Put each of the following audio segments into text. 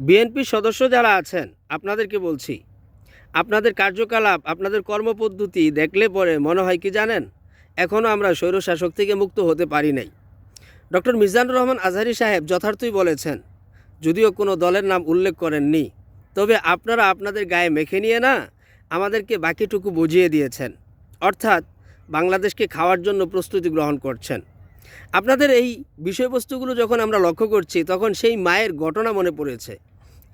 বিএনপির সদস্য যারা আছেন, আপনাদেরকে বলছি, আপনাদের কার্যকলাপ, আপনাদের কর্মপদ্ধতি দেখলে পরে মনে হয় কি জানেন? এখনও আমরা স্বৈরশাসক থেকে মুক্ত হতে পারি নাই। ডক্টর মিজানুর রহমান আজহারি সাহেব যথার্থই বলেছেন, যদিও কোনো দলের নাম উল্লেখ করেননি, তবে আপনারা আপনাদের গায়ে মেখে নিয়ে না আমাদেরকে বাকিটুকু বুঝিয়ে দিয়েছেন। অর্থাৎ বাংলাদেশকে খাওয়ার জন্য প্রস্তুতি গ্রহণ করছেন। আপনাদের এই বিষয়বস্তুগুলো যখন আমরা লক্ষ্য করছি, তখন সেই মায়ের ঘটনা মনে পড়েছে।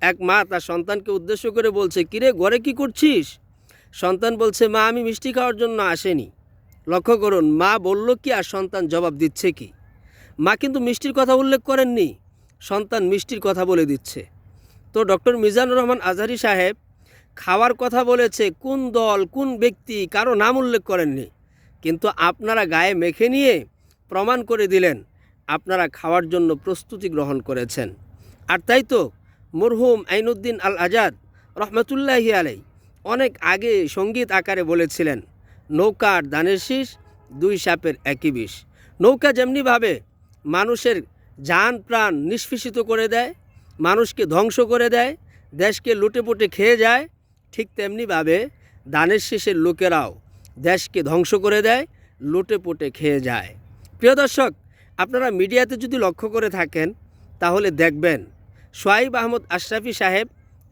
এক মা তার সন্তানকে উদ্দেশ্য করে বলছে, কিরে, ঘরে কি করছিস? সন্তান বলছে, মা, আমি মিষ্টি খাওয়ার জন্য আসেনি। লক্ষ্য করুন, মা বলল কি আর সন্তান জবাব দিচ্ছে কি? মা কিন্তু মিষ্টির কথা উল্লেখ করেননি। সন্তান মিষ্টির কথা বলে দিচ্ছে। তো ডক্টর মিজানুর রহমান আজহারি সাহেব খাওয়ার কথা বলেছে, কোন দল, কোন ব্যক্তি, কারও নাম উল্লেখ করেননি। কিন্তু আপনারা গায়ে মেখে নিয়ে প্রমাণ করে দিলেন, আপনারা খাওয়ার জন্য প্রস্তুতি গ্রহণ করেছেন। আর তাই তো, মরহুম আইনুদ্দিন আল আজাদ রহমতুল্লাহি আলাই অনেক আগে সংগীত আকারে বলেছিলেন নৌকার দানের শীষ, দুই সাপের একই বিষ। নৌকা যেমনিভাবে মানুষের যান প্রাণ নিষ্পিষিত করে দেয়, মানুষকে ধ্বংস করে দেয়, দেশকে লুটেপুটে খেয়ে যায়, ঠিক তেমনিভাবে দানের শেষের লোকেরাও দেশকে ধ্বংস করে দেয়, লুটেপুটে খেয়ে যায়। প্রিয় দর্শক, আপনারা মিডিয়াতে যদি লক্ষ্য করে থাকেন, তাহলে দেখবেন সোয়াইব আহমদ আশরাফি সাহেব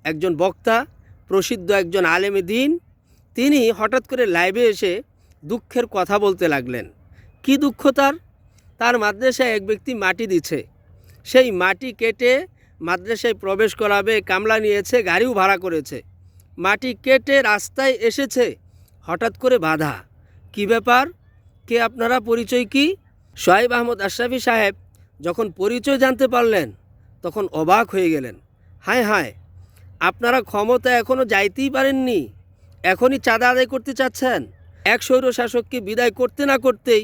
একজন বক্তা, প্রসিদ্ধ একজন আলেমে দিন। তিনি হঠাৎ করে লাইভে এসে দুঃখের কথা বলতে লাগলেন। কি দুঃখ তার? তার মাদ্রাসায় এক ব্যক্তি মাটি দিচ্ছে সেই মাটি কেটে মাদ্রাসায় প্রবেশ করাবে, কামলা নিয়েছে, গাড়িও ভাড়া করেছে। মাটি কেটে রাস্তায় এসেছে, হঠাৎ করে বাধা। কি ব্যাপার? কে আপনারা পরিচয় কি? সোহাইব আহমদ আশরাফি সাহেব যখন পরিচয় জানতে পারলেন, তখন অবাক হয়ে গেলেন। হায় হায়, আপনারা ক্ষমতা এখনও যাইতেই পারেননি। এখনই চাঁদা আদায় করতে চাচ্ছেন। এক স্বৈর শাসককে বিদায় করতে না করতেই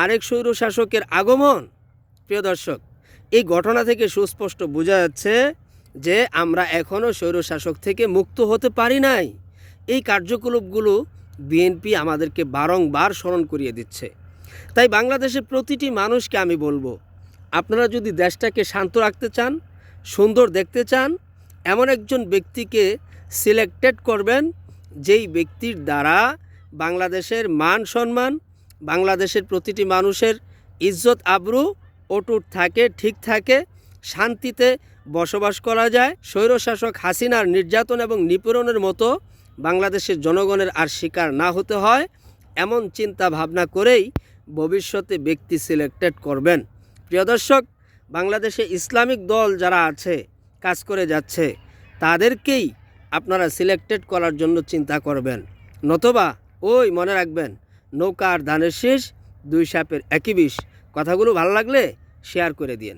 আরেক স্বৈর শাসকের আগমন। প্রিয় দর্শক, এই ঘটনা থেকে সুস্পষ্ট বোঝা যাচ্ছে যে আমরা এখনও স্বৈর শাসক থেকে মুক্ত হতে পারি নাই। এই কার্যকলাপগুলো বিএনপি আমাদেরকে বারংবার স্মরণ করিয়ে দিচ্ছে। তাই বাংলাদেশের প্রতিটি মানুষকে আমি বলব, আপনারা যদি দেশটাকে শান্ত রাখতে চান, সুন্দর দেখতে চান, এমন একজন ব্যক্তিকে সিলেক্টেড করবেন, যেই ব্যক্তির দ্বারা বাংলাদেশের মান সম্মান, বাংলাদেশের প্রতিটি মানুষের ইজ্জত আবরু, অটুট থাকে, ঠিক থাকে, শান্তিতে বসবাস করা যায়। স্বৈরশাসক হাসিনার নির্যাতন এবং নিপীড়নের মতো বাংলাদেশের জনগণের আর শিকার না হতে হয়, এমন চিন্তা ভাবনা করেই ভবিষ্যতে ব্যক্তি সিলেক্টেড করবেন। প্রিয় দর্শক, বাংলাদেশে ইসলামিক দল যারা আছে, কাজ করে যাচ্ছে, তাদেরকেই আপনারা সিলেক্টেড করার জন্য চিন্তা করবেন। নতবা, ওই মনে রাখবেন, নৌকা আর ধানের শেষ, দুই সাপের একই বিষ। কথাগুলো ভালো লাগলে শেয়ার করে দিন